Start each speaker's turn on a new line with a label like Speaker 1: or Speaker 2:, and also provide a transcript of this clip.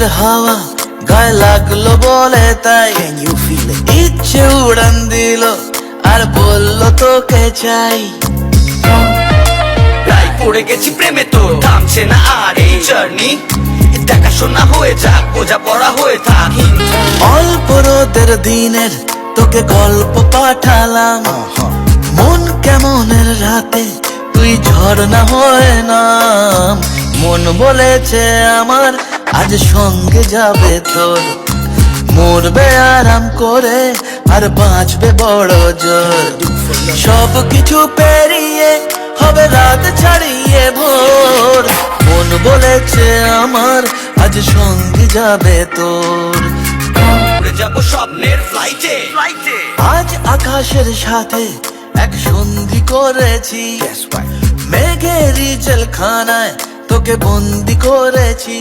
Speaker 1: রাতের হাওয়া গায়ে লাগল বলে তাই
Speaker 2: Can you feel it?
Speaker 1: ইচ্ছে উড়ান দিল আর বলল তোকে চাই
Speaker 3: প্রায় পড়ে গেছি প্রেমে তো থামছে না আর এই জার্নি দেখাশোনা হয়ে যাক বোঝা পড়া হয়ে থাক
Speaker 1: অল্প রোদের দিনের তোকে গল্প পাঠালাম. মন কেমনের রাতে তুই ঝর্ণা হয়ে নাম মন বলেছে আমার আজ সঙ্গে যাবে তোর। মরবে আরাম করে আর বাঁচবে বড় জোর। সব কিছু পেরিয়ে হবে রাত ছাড়িয়ে ভোর। মন বলেছে আমার আজ সঙ্গে যাবে তোর।
Speaker 3: যাব স্বপ্নের ফ্লাইটে
Speaker 1: আজ আকাশের সাথে এক সন্ধি করেছি। মেঘের জেলখানায় তোকে বন্দি করেছি।